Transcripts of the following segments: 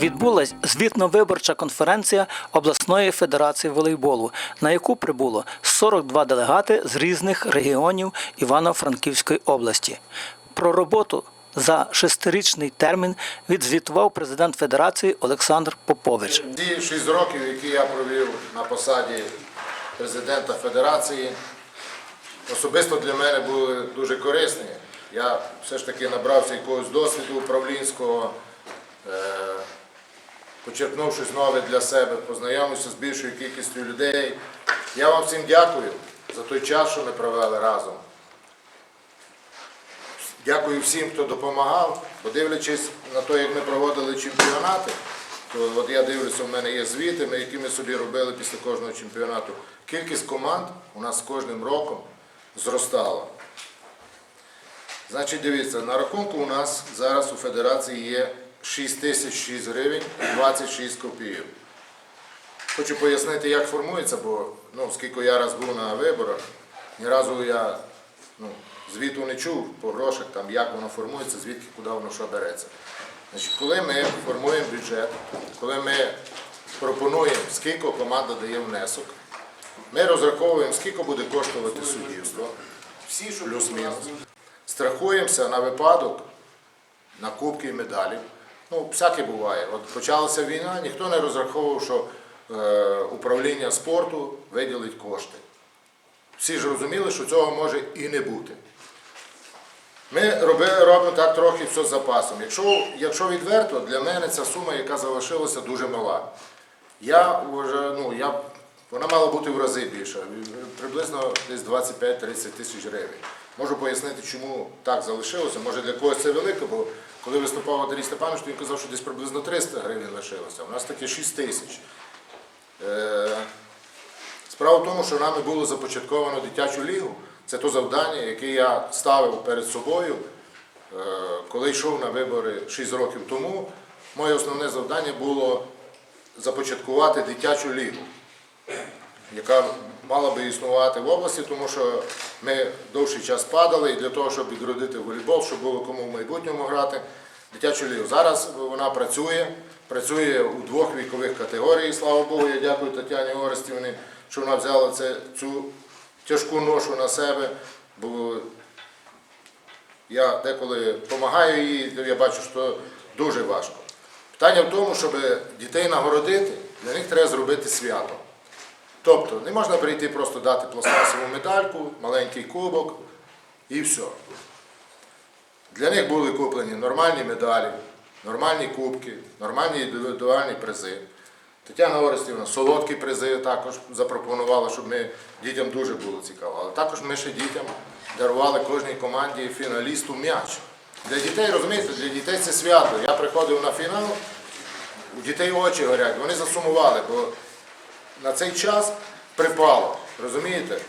відбулась звітно-виборча конференція обласної федерації волейболу, на яку прибуло 42 делегати з різних регіонів Івано-Франківської області. Про роботу за шестирічний термін відзвітував президент федерації Олександр Попович. Ті шість років, які я провів на посаді президента федерації, особисто для мене були дуже корисні. Я все ж таки набрався якогось досвіду управлінського, е, почерпнув щось нове для себе, познайомився з більшою кількістю людей. Я вам всім дякую за той час, що ми провели разом. Дякую всім, хто допомагав, бо дивлячись на те, як ми проводили чемпіонати, то от я дивлюся, у мене є звіти, які ми собі робили після кожного чемпіонату. Кількість команд у нас кожним роком зростала. Значить, дивіться, на рахунку у нас зараз у федерації є 6 тисяч 6 гривень 26 копійок. Хочу пояснити, як формується, бо ну, скільки я раз був на виборах, ні разу я ну, звіту не чув по грошах, там, як воно формується, звідки, куди воно що береться. Значить, коли ми формуємо бюджет, коли ми пропонуємо, скільки команда дає внесок, ми розраховуємо, скільки буде коштувати суддівство, плюс-мінус. Страхуємося на випадок на кубки і медалі. Ну, всяке буває. От почалася війна, ніхто не розраховував, що е, управління спорту виділить кошти. Всі ж розуміли, що цього може і не бути. Ми роби- робимо так трохи все з запасом. Якщо, якщо відверто, для мене ця сума, яка залишилася, дуже мала. Я вже, ну, я, вона мала бути в рази більша, приблизно десь 25-30 тисяч гривень. Можу пояснити, чому так залишилося. Може для когось це велике, бо коли виступав Андрій Степанович, то він казав, що десь приблизно 300 гривень лишилося. У нас таке 6 тисяч. Е, Справа в тому, що нами було започатковано дитячу лігу. Це то завдання, яке я ставив перед собою, е, коли йшов на вибори 6 років тому. Моє основне завдання було започаткувати дитячу лігу, яка мала би існувати в області, тому що ми довший час падали, і для того, щоб відродити волейбол, щоб було кому в майбутньому грати дитячу лігу. Зараз вона працює, працює у двох вікових категоріях, слава Богу. Я дякую Тетяні Орестівні, що вона взяла це, цю тяжку ношу на себе, бо я деколи допомагаю їй, я бачу, що дуже важко. Питання в тому, щоб дітей нагородити, для них треба зробити свято. Тобто не можна прийти просто дати пластмасову медальку, маленький кубок і все. Для них були куплені нормальні медалі, нормальні кубки, нормальні індивідуальні призи. Тетяна Орестівна солодкі призи також запропонувала, щоб ми дітям дуже було цікаво. Але також ми ще дітям дарували кожній команді фіналісту м'яч. Для дітей, розумієте, для дітей це свято. Я приходив на фінал, у дітей очі горять, вони засумували, бо на цей час припало, розумієте?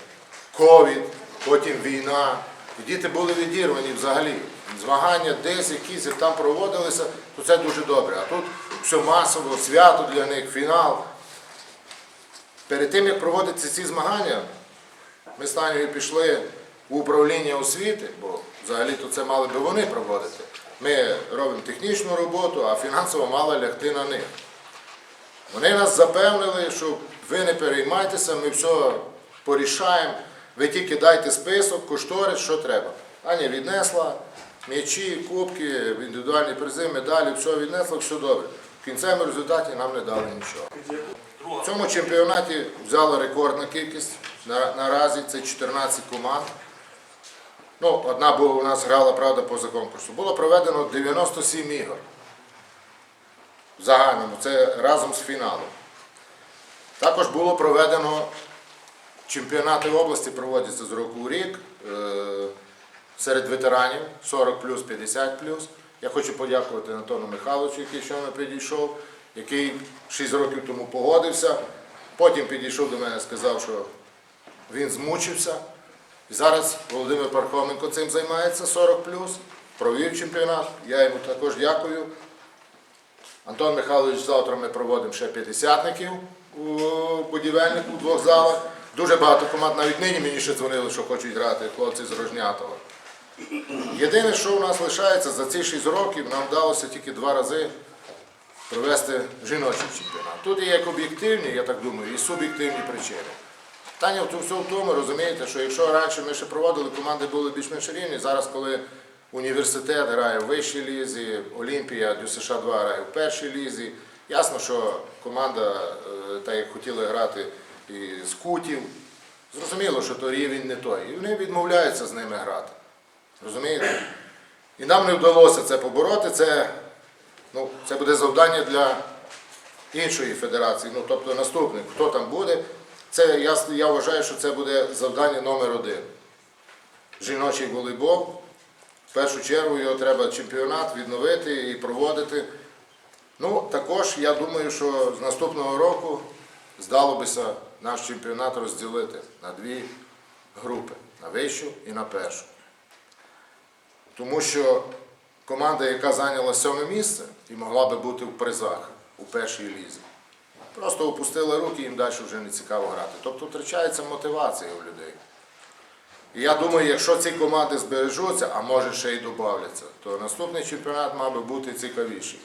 Ковід, потім війна. І діти були відірвані взагалі. Змагання десь якісь як там проводилися, то це дуже добре. А тут все масово, свято для них, фінал. Перед тим, як проводити ці змагання, ми з Танею пішли в управління освіти, бо взагалі-то це мали би вони проводити. Ми робимо технічну роботу, а фінансово мала лягти на них. Вони нас запевнили, що ви не переймайтеся, ми все порішаємо. Ви тільки дайте список, кошторис, що треба. Аня віднесла м'ячі, кубки, індивідуальні призи, медалі, все віднесла, все добре. В кінцевому результаті нам не дали нічого. В цьому чемпіонаті взяли рекордна кількість. Наразі це 14 команд. Ну, одна була у нас грала, правда, поза конкурсу. Було проведено 97 ігор. В загальному, це разом з фіналом. Також було проведено чемпіонати області, проводяться з року у рік е, серед ветеранів 40 плюс, 50 плюс. Я хочу подякувати Антону Михайловичу, який щойно підійшов, який 6 років тому погодився. Потім підійшов до мене сказав, що він змучився. І зараз Володимир Пархоменко цим займається 40 плюс, провів чемпіонат. Я йому також дякую. Антон Михайлович, завтра ми проводимо ще п'ятдесятників у будівельних у двох залах. Дуже багато команд, навіть нині мені ще дзвонили, що хочуть грати хлопці з Рожнятова. Єдине, що у нас лишається за ці 6 років, нам вдалося тільки два рази провести жіночий чемпіонат. Тут є як об'єктивні, я так думаю, і суб'єктивні причини. Питання в в тому, розумієте, що якщо раніше ми ще проводили, команди були більш-менш рівні, зараз, коли університет грає в вищій лізі, Олімпія, ДЮСШ 2 грає в першій лізі, ясно, що команда, е, так як хотіли грати і з кутів, зрозуміло, що то рівень не той. І вони відмовляються з ними грати. Розумієте? І нам не вдалося це побороти. Це, ну, це буде завдання для іншої федерації, ну тобто наступник, хто там буде. Це я, я вважаю, що це буде завдання номер один. Жіночий волейбол. В першу чергу його треба чемпіонат відновити і проводити. Ну, також я думаю, що з наступного року здало бися наш чемпіонат розділити на дві групи на вищу і на першу. Тому що команда, яка зайняла сьоме місце і могла би бути в призах у першій лізі, просто опустила руки, їм далі вже не цікаво грати. Тобто втрачається мотивація у людей. І я думаю, якщо ці команди збережуться, а може ще й додавляться, то наступний чемпіонат мав би бути цікавіший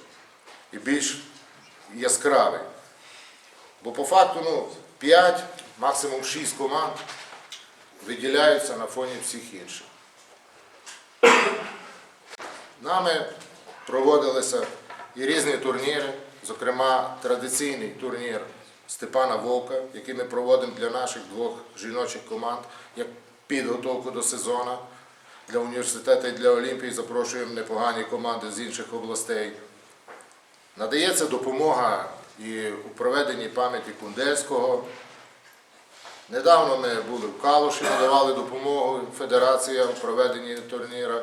і більш яскравий. Бо по факту ну, 5, максимум 6 команд виділяються на фоні всіх інших. Нами проводилися і різні турніри, зокрема традиційний турнір Степана Вовка, який ми проводимо для наших двох жіночих команд як підготовку до сезону. Для університету і для Олімпії запрошуємо непогані команди з інших областей. Надається допомога і у проведенні пам'яті Кундельського. Недавно ми були в Калуші, надавали допомогу федерація у проведенні турніра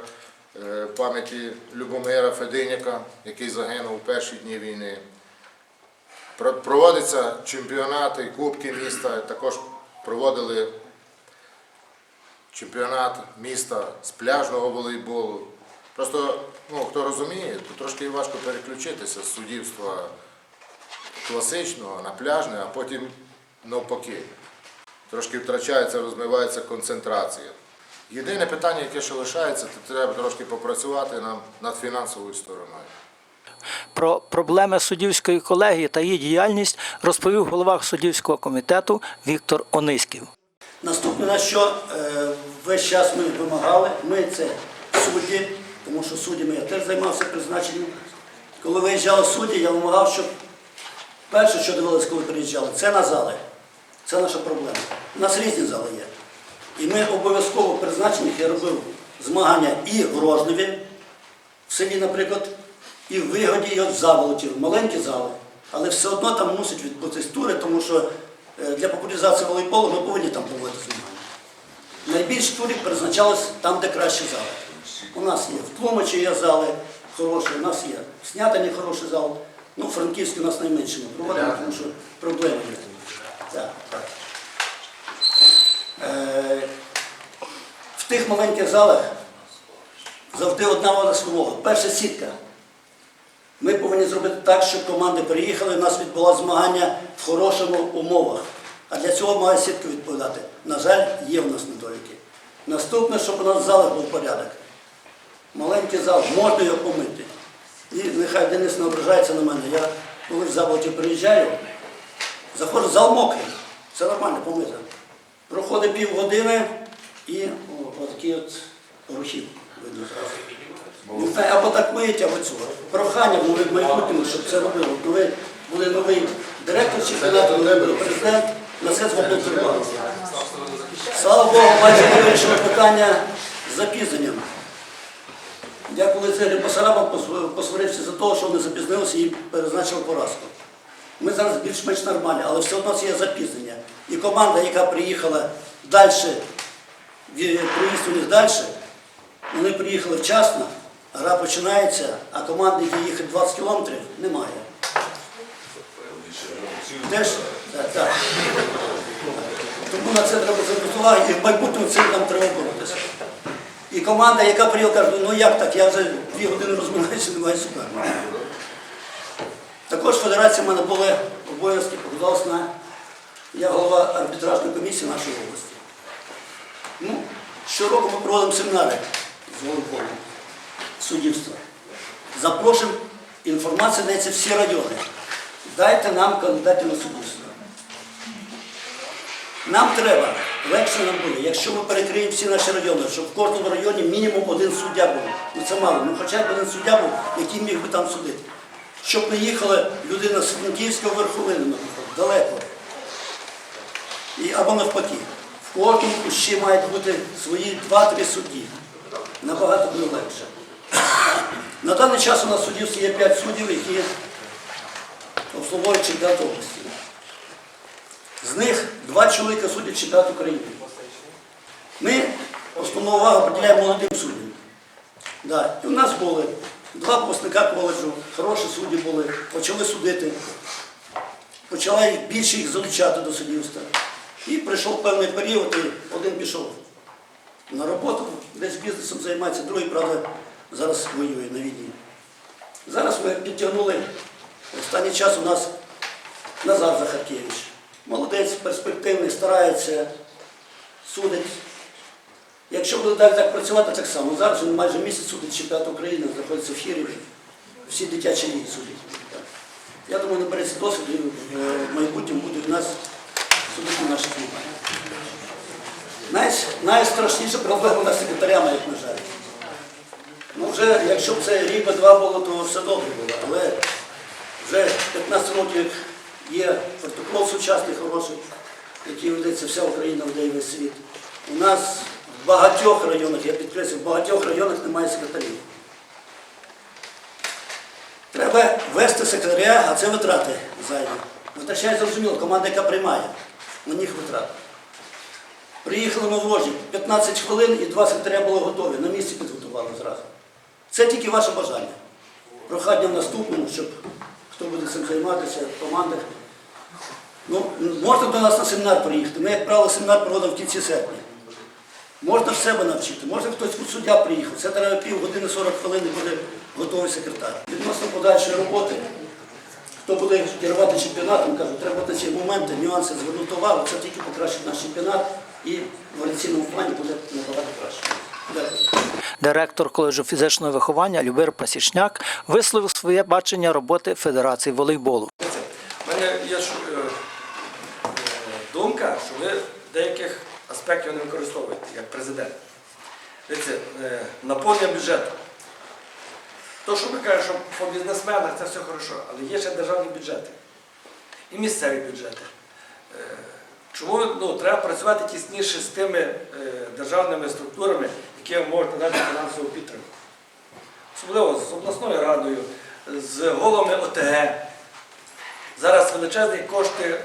е, пам'яті Любомира Фединяка, який загинув у перші дні війни. Проводяться чемпіонати, кубки міста, також проводили чемпіонат міста з пляжного волейболу. Просто, ну, хто розуміє, то трошки важко переключитися з суддівства класичного на пляжне, а потім навпаки. Трошки втрачається, розмивається концентрація. Єдине питання, яке ще лишається, то треба трошки попрацювати нам над фінансовою стороною. Про проблеми суддівської колегії та її діяльність розповів голова суддівського комітету Віктор Ониськів. Наступне, на що е, весь час ми вимагали, ми це судді, тому що суддями я теж займався призначенням. Коли виїжджали судді, я вимагав, щоб перше, що дивилися, коли приїжджали, це на зали. Це наша проблема. У нас різні зали є. І ми обов'язково призначених я робив змагання і в Рожневі, в селі, наприклад, і в Вигоді, і от в Заволоті, маленькі зали. Але все одно там мусять відбутись тури, тому що е, для популяризації волейболу ми повинні там проводити змагання. Найбільш турів призначались там, де кращі зали. У нас є в Тлумачі є зали хороші, у нас є в Снятині хороший зал. Ну, в Франківській у нас найменше проводимо, тому що проблеми є. Так. Е, в тих маленьких залах завжди одна вода слова. Перша сітка. Ми повинні зробити так, щоб команди приїхали, у нас відбуло змагання в хорошому умовах. А для цього має сітка відповідати. На жаль, є в нас недоліки. Наступне, щоб у нас в залах був порядок. Маленький зал, можна його помити. І нехай Денис не ображається на мене. Я коли в заводі приїжджаю, заходжу зал мокрий. Це нормально, помити. Проходить півгодини і отакі от рухи видно зразу. Ну, Або так миють, або цього. Прохання було в майбутньому, щоб це робили. Коли буде новий директор чемпіонату, новий президент, на це зробили. Слава Богу, бачимо, вирішили питання з запізненням. Я коли з Ігорем посварився за те, що вони запізнилися і перезначили поразку. Ми зараз більш-менш нормальні, але все одно це є запізнення. І команда, яка приїхала далі, приїзд у них далі, вони приїхали вчасно, гра починається, а команди, які їхати 20 кілометрів, немає. Теж? Так, так. Тому на це треба звернути увагу, і в майбутньому цим нам треба боротися. І команда, яка приїхала, каже, ну як так, я вже дві години розминаюся, немає суперника. Також в федерації в мене були обов'язки, покладалось на я голова арбітражної комісії нашої області. Ну, щороку ми проводимо семінари з волейболу, суддівства. Запрошуємо інформація дається всі райони. Дайте нам кандидатів на суддівство. Нам треба, легше нам буде, якщо ми перекриємо всі наші райони, щоб в кожному районі мінімум один суддя був. Ну це мало, ну хоча б один суддя був, який міг би там судити. Щоб не їхала людина з Франківського верховини, наприклад, далеко. І, або навпаки. В кожному кущі мають бути свої 2-3 судді. Набагато буде легше. На даний час у нас суддівстві є 5 суддів, які обслуговують чемпіонат області. З них два чоловіка судять чемпіонат України. Ми основну увагу приділяємо молодим суддям. Да. І у нас були два випускника коледжу, хороші судді були, почали судити, почала їх більше їх залучати до суддівства. І прийшов певний період, і один пішов на роботу, десь бізнесом займається, другий, правда, зараз воює на війні. Зараз ми підтягнули, останній час у нас Назар Захаркевич. Молодець, перспективний, старається, судить. Якщо буде далі так працювати, так само. Зараз він майже місяць судить чемпіонат України, знаходиться в Хіріві. Всі дитячі ліги судять. Я думаю, набереться досвіду і е, в майбутньому буде в нас судити наші. Най, найстрашніша проблема з секретарями, як на жаль. Ну вже, якщо б це рік два було, то все добре було. Але вже 15 років є протокол сучасний, хороший, який ведеться вся Україна, і весь світ. У нас в багатьох районах, я підкреслю, в багатьох районах немає секретарів. Треба вести секретаря, а це витрати зайві. Витрачає зрозуміло, команда, яка приймає, на них витрати. Приїхали ми в ложі, 15 хвилин і два секретаря були готові, на місці підготували зразу. Це тільки ваше бажання. Прохання в наступному, щоб хто буде цим займатися, в командах. Ну, можна до нас на семінар приїхати. Ми, як правило, семінар проводимо в кінці серпня. Можна в себе навчити, може хтось тут суддя приїхав. Це треба півгодини 40 хвилин і буде готовий секретар. Відносно подальшої роботи, хто буде керувати чемпіонатом, кажу, треба на ці моменти, нюанси звернути увагу. Це тільки покращить наш чемпіонат і в операційному плані буде набагато краще. Директор коледжу фізичного виховання Любир Пасічняк висловив своє бачення роботи Федерації волейболу. У мене є ж, е, е, думка, що ви деяких аспектів не використовуєте як президент. Дивіться, е, наповнення бюджету. То, що ви кажете, що по бізнесменах це все хорошо, але є ще державні бюджети і місцеві бюджети. Е, Чому ну, треба працювати тісніше з тими е, державними структурами, які можуть надати фінансову підтримку? Особливо з обласною радою, з головами ОТГ. Зараз величезні кошти е,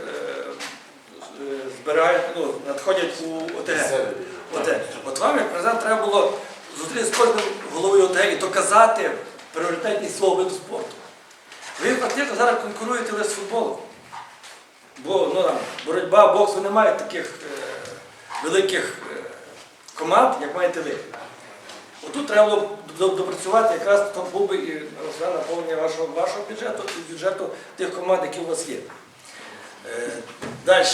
збирають, ну, надходять у ОТГ. ОТГ. От вам, як президент, треба було зустрітися з кожним головою ОТГ і доказати пріоритетність свого виду спорту. Ви фактично зараз конкуруєте лише з футболом. Бо ну, там, боротьба, бокс, ви не маєте таких е, великих е, команд, як маєте ви. Отут треба було допрацювати, якраз там був би і розгляд наповнення вашого, вашого бюджету і бюджету тих команд, які у вас є. Е, Далі.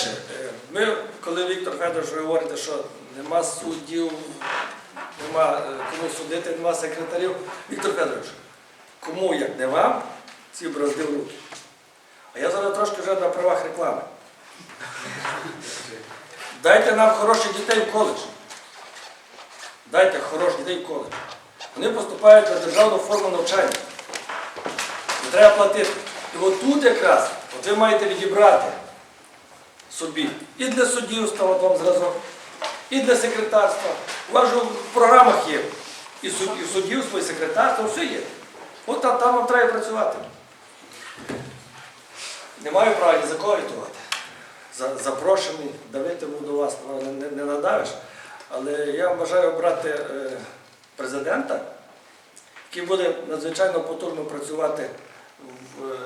Ми, коли Віктор Федорович ви говорите, що нема суддів, нема е, кому судити, нема секретарів. Віктор Федорович, кому, як не вам, ці бразди в руки? А я зараз трошки вже на правах реклами. Дайте нам хороших дітей в коледж. Дайте хороших дітей в коледж. Вони поступають на державну форму навчання. Не треба платити. І от тут якраз от ви маєте відібрати собі і для суддівства, от вам зразок, і для секретарства. У вас же в програмах є і суд- і суддівство, і секретарство, все є. От там, вам треба працювати. Не маю права ні за кого агітувати. За- Запрошений, давити буду вас, ну, не, не, не надавиш. Але я бажаю обрати е, президента, який буде надзвичайно потужно працювати в е,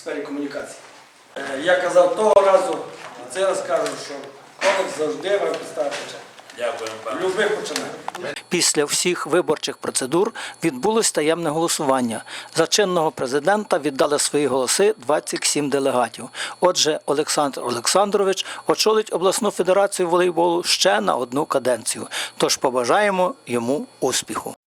сфері комунікації. Е, я казав того разу, і цей раз кажу, що комікс завжди має підставити. Дякую. Любих починань. Після всіх виборчих процедур відбулось таємне голосування. За чинного президента віддали свої голоси 27 делегатів. Отже, Олександр Олександрович очолить обласну федерацію волейболу ще на одну каденцію. Тож побажаємо йому успіху.